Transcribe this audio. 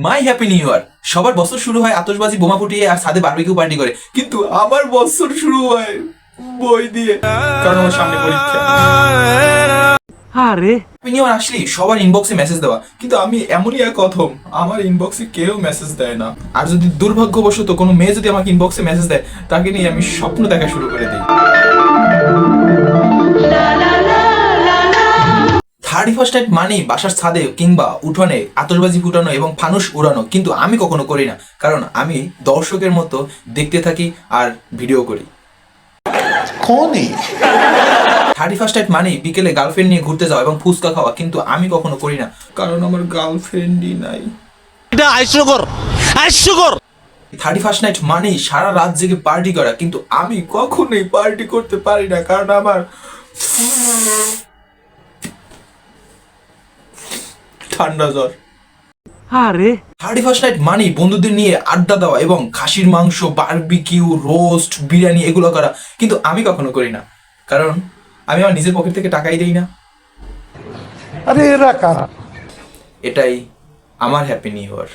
মাই happy new year সবার বছর শুরু হয় আতশবাজি বোমা ফুটিয়ে আর সাথে বারবিকিউ পার্টি করে। কিন্তু আমার বছর শুরু হয় বই দিয়ে। কারণ আমার সামনে পরীক্ষা। আরে। হ্যাপি নিউ ইয়ার আসলেই সবার ইনবক্সে মেসেজ দেওয়া। কিন্তু আমি এমনই এক কথম আমার ইনবক্সে কেউ মেসেজ দেয় না। আর যদি দুর্ভাগ্যবশত কোনো মেয়ে যদি আমাকে ইনবক্সে মেসেজ দেয় তাকে নিয়ে আমি স্বপ্ন দেখা শুরু করে দিই। থার্টি ফার্স্ট মানে বাসার ছাদে কিংবা উঠোনে আতশবাজি ফুটানো এবং ফানুস উড়ানো কিন্তু আমি কখনো করি না কারণ আমি দর্শকের মতো দেখতে থাকি আর ভিডিও করি। থার্টি ফার্স্ট নাইট মানে বিকেলে গার্লফ্রেন্ড নিয়ে ঘুরতে যাওয়া এবং ফুচকা খাওয়া কিন্তু আমি কখনো করি না কারণ আমার গার্লফ্রেন্ডই নাই। থার্টি ফার্স্ট নাইট মানেই সারা রাত জেগে পার্টি করা কিন্তু আমি কখনোই পার্টি করতে পারি না কারণ আমার ঠান্ডা জ্বর। আরে। হার্ডি ফার্স্ট নাইট মানে বন্ধুদের নিয়ে আড্ডা দেওয়া এবং খাসির মাংস বারবিকিউ রোস্ট বিরিয়ানি এগুলো করা কিন্তু আমি কখনো করি না। কারণ আমি আমার নিজের পকেট থেকে টাকাই দেই না। আরে রাখা এটাই আমার হ্যাপি নিউ ইয়ার